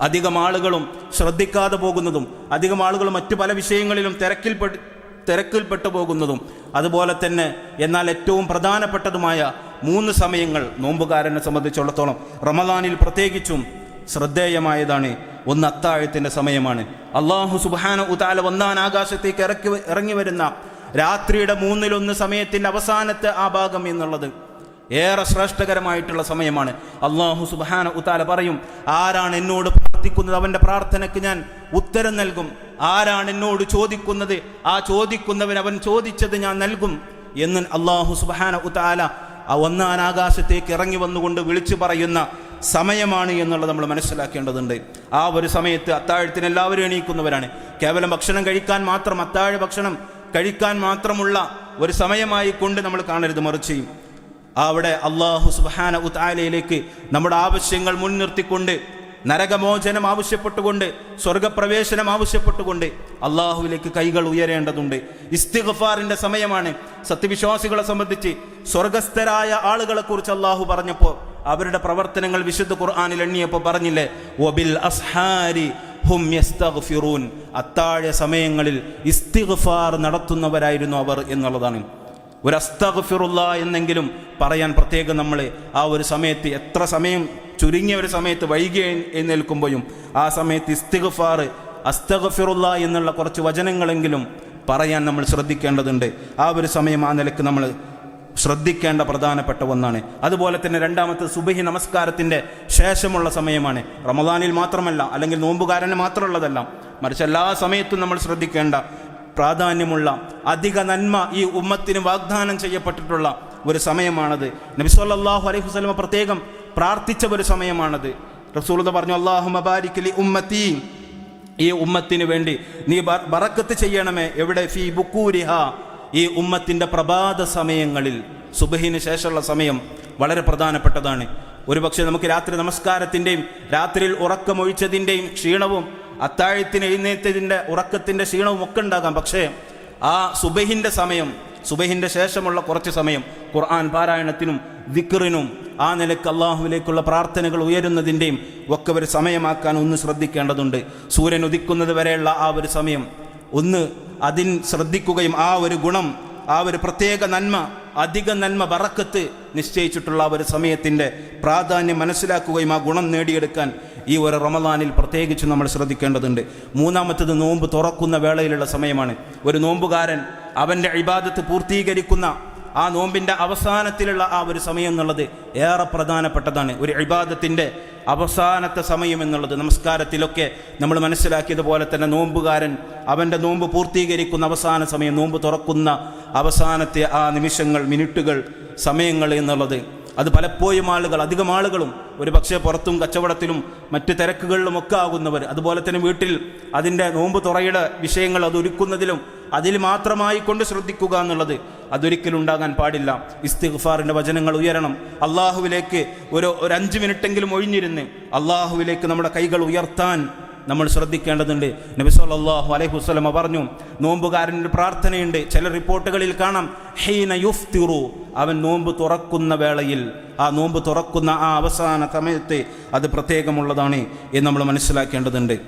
അധികം ആളുകളും ശ്രദ്ധിക്കാതെ പോകുന്നതും അധികം ആളുകൾ മറ്റു പല വിഷയങ്ങളിലും തിരക്കിൽപ്പെട്ട് തിരക്കിൽപ്പെട്ടു പോകുന്നതും അതുപോലെ തന്നെ എന്നാൽ ഏറ്റവും പ്രധാനപ്പെട്ടതുമായ മൂന്ന് സമയങ്ങൾ നോമ്പുകാരനെ സംബന്ധിച്ചിടത്തോളം റമദാനിൽ പ്രത്യേകിച്ചും ശ്രദ്ധേയമായതാണ്. ഒന്ന് അത്താഴത്തിന്റെ സമയമാണ്. അള്ളാഹു സുബാന ഉതാല ഒന്നാൻ ആകാശത്തേക്ക് ഇറക്കി ഇറങ്ങി വരുന്ന രാത്രിയുടെ മൂന്നിലൊന്ന് സമയത്തിന്റെ അവസാനത്തെ ആ ഭാഗം എന്നുള്ളത്. ഏറെ ശ്രേഷ്ഠകരമായിട്ടുള്ള സമയമാണ്. അള്ളാഹു സുബാന ഉത്താല പറയും ആരാണ് എന്നോട് പ്രാർത്ഥിക്കുന്നത്? അവന്റെ പ്രാർത്ഥനയ്ക്ക് ഞാൻ ഉത്തരം നൽകും. ആരാണ് എന്നോട് ചോദിക്കുന്നത്? ആ ചോദിക്കുന്നവൻ അവൻ ചോദിച്ചത് ഞാൻ നൽകും. എന്ന് അള്ളാഹു സുബാന ഉത്താല ആ ഒന്നാൻ ആകാശത്തേക്ക് ഇറങ്ങി വന്നുകൊണ്ട് വിളിച്ചു പറയുന്ന സമയമാണ് എന്നുള്ളത് നമ്മൾ മനസ്സിലാക്കേണ്ടതുണ്ട്. ആ ഒരു സമയത്ത് അത്താഴത്തിന് എല്ലാവരും എണീക്കുന്നവരാണ്. കേവലം ഭക്ഷണം കഴിക്കാൻ മാത്രം അത്താഴ ഭക്ഷണം കഴിക്കാൻ മാത്രമുള്ള ഒരു സമയമായി കൊണ്ട് നമ്മൾ കാണരുത് മറിച്ച്. അവിടെ അള്ളാഹു സുബാന ഉത്താലയിലേക്ക് നമ്മുടെ ആവശ്യങ്ങൾ മുൻനിർത്തിക്കൊണ്ട് നരകമോചനം ആവശ്യപ്പെട്ടുകൊണ്ട് സ്വർഗപ്രവേശനം ആവശ്യപ്പെട്ടുകൊണ്ട് അള്ളാഹുവിലേക്ക് കൈകൾ ഉയരേണ്ടതുണ്ട്. ഇസ്തിഗഫാറിന്റെ സമയമാണ്. സത്യവിശ്വാസികളെ സംബന്ധിച്ച് സ്വർഗസ്ഥരായ ആളുകളെ കുറിച്ച് അള്ളാഹു പറഞ്ഞപ്പോൾ അവരുടെ പ്രവർത്തനങ്ങൾ വിശുദ്ധ ഖുർആാനിൽ എണ്ണിയപ്പോൾ പറഞ്ഞില്ലേ ഒബിൽ അസ്ഹാരി ഹും അത്താഴ സമയങ്ങളിൽ ഇസ്തിഗഫാർ നടത്തുന്നവരായിരുന്നു അവർ എന്നുള്ളതാണ്. ഒരു അസ്തഗ്ഫിറുള്ള എന്നെങ്കിലും പറയാൻ പ്രത്യേകം നമ്മൾ ആ ഒരു സമയത്ത് എത്ര സമയം ചുരുങ്ങിയ ഒരു സമയത്ത് വൈകി എഴുന്നേൽക്കുമ്പോഴും ആ സമയത്ത് ഇസ്തിഗ്ഫാർ അസ്തഗ്ഫിറുള്ള എന്നുള്ള കുറച്ച് വചനങ്ങളെങ്കിലും പറയാൻ നമ്മൾ ശ്രദ്ധിക്കേണ്ടതുണ്ട്. ആ ഒരു സമയം ആ നിലയ്ക്ക് നമ്മൾ ശ്രദ്ധിക്കേണ്ട പ്രധാനപ്പെട്ട ഒന്നാണ്. അതുപോലെ തന്നെ രണ്ടാമത്തെ സുബഹി നമസ്കാരത്തിന്റെ ശേഷമുള്ള സമയമാണ്. റമദാനിൽ മാത്രമല്ല അല്ലെങ്കിൽ നോമ്പുകാരന് മാത്രമുള്ളതല്ല. മറിച്ച് എല്ലാ സമയത്തും നമ്മൾ ശ്രദ്ധിക്കേണ്ട പ്രാധാന്യമുള്ള അധിക നന്മ ഈ ഉമ്മത്തിന് വാഗ്ദാനം ചെയ്യപ്പെട്ടിട്ടുള്ള ഒരു സമയമാണത്. നബി സല്ലാഹു അലൈഹി വസ്ലമ പ്രത്യേകം പ്രാർത്ഥിച്ച ഒരു സമയമാണത്. റസൂലത പറഞ്ഞു അള്ളാഹു മബാരിക്കലി ഉമ്മത്തി. ഈ ഉമ്മത്തിന് വേണ്ടി നീ ബറക്കത്ത് ചെയ്യണമേ. എവിടെ? ഫി ബുക്കൂരിഹ. ഈ ഉമ്മത്തിന്റെ പ്രഭാത സമയങ്ങളിൽ സുബഹിന് ശേഷമുള്ള സമയം വളരെ പ്രധാനപ്പെട്ടതാണ്. ഒരുപക്ഷെ നമുക്ക് രാത്രി നമസ്കാരത്തിന്റെയും രാത്രിയിൽ ഉറക്കമൊഴിച്ചതിന്റെയും ക്ഷീണവും അത്താഴത്തിന് എഴുന്നേറ്റതിന്റെ ഉറക്കത്തിന്റെ ക്ഷീണവും ഒക്കെ ഉണ്ടാകാം. പക്ഷേ ആ സുബഹിന്റെ സമയം സുബഹിന്റെ ശേഷമുള്ള കുറച്ച് സമയം ഖുർആൻ പാരായണത്തിനും ദിക്കറിനും ആ നിലയ്ക്ക് അള്ളാഹുവിലേക്കുള്ള പ്രാർത്ഥനകൾ ഉയരുന്നതിന്റെയും ഒക്കെ ഒരു സമയമാക്കാൻ ഒന്ന് ശ്രദ്ധിക്കേണ്ടതുണ്ട്. സൂര്യൻ ഉദിക്കുന്നത് വരെയുള്ള ആ ഒരു സമയം ഒന്ന് അതിൻ ശ്രദ്ധിക്കുകയും ആ ഒരു ഗുണം ആ ഒരു പ്രത്യേക നന്മ അധിക നന്മ ബറക്കത്ത് നിശ്ചയിച്ചിട്ടുള്ള ഒരു സമയത്തിന്റെ പ്രാധാന്യം മനസ്സിലാക്കുകയും ആ ഗുണം നേടിയെടുക്കാൻ ഈ ഒരു റമദാനിൽ പ്രത്യേകിച്ച് നമ്മൾ ശ്രദ്ധിക്കേണ്ടതുണ്ട്. മൂന്നാമത്തത് നോമ്പ് തുറക്കുന്ന വേളയിലുള്ള സമയമാണ്. ഒരു നോമ്പുകാരൻ അവന്റെ ഇബാദത്ത് പൂർത്തീകരിക്കുന്ന ആ നോമ്പിന്റെ അവസാനത്തിലുള്ള ആ ഒരു സമയം എന്നുള്ളത് ഏറെ പ്രധാനപ്പെട്ടതാണ്. ഒരു ഇബാദത്തിന്റെ അവസാനത്തെ സമയം എന്നുള്ളത്. നമസ്കാരത്തിലൊക്കെ നമ്മൾ മനസ്സിലാക്കിയതുപോലെ തന്നെ നോമ്പുകാരൻ അവന്റെ നോമ്പ് പൂർത്തീകരിക്കുന്ന അവസാന സമയം നോമ്പ് തുറക്കുന്ന അവസാനത്തെ ആ നിമിഷങ്ങൾ മിനിറ്റുകൾ സമയങ്ങൾ എന്നുള്ളത്. അത് പലപ്പോഴും ആളുകൾ അധികം ആളുകളും ഒരു പക്ഷേ പുറത്തും കച്ചവടത്തിലും മറ്റ് തിരക്കുകളിലുമൊക്കെ ആകുന്നവർ. അതുപോലെ തന്നെ വീട്ടിൽ അതിന്റെ നോമ്പ് തുറയുടെ വിഷയങ്ങൾ അത് ഒരുക്കുന്നതിലും അതിൽ മാത്രമായി കൊണ്ട് ശ്രദ്ധിക്കുക എന്നുള്ളത് അതൊരിക്കലും ഉണ്ടാകാൻ പാടില്ല. ഇസ്തിഗ്ഫാറിന്റെ വചനങ്ങൾ ഉയരണം. അള്ളാഹുവിലേക്ക് ഒരു ഒരു അഞ്ച് മിനിറ്റെങ്കിലും ഒഴിഞ്ഞിരുന്ന് അള്ളാഹുവിലേക്ക് നമ്മുടെ കൈകൾ ഉയർത്താൻ നമ്മൾ ശ്രദ്ധിക്കേണ്ടതുണ്ട്. നബി സല്ലല്ലാഹു അലൈഹി വസല്ലമ പറഞ്ഞു നോമ്പുകാരന്റെ പ്രാർത്ഥനയുണ്ട്. ചില റിപ്പോർട്ടുകളിൽ കാണാം. ഹീന യുഫ്തിറു. അവൻ നോമ്പ് തുറക്കുന്ന വേളയിൽ ആ നോമ്പ് തുറക്കുന്ന ആ അവസാന സമയത്ത് അത് പ്രത്യേകമുള്ളതാണ് എന്ന് നമ്മൾ മനസ്സിലാക്കേണ്ടതുണ്ട്.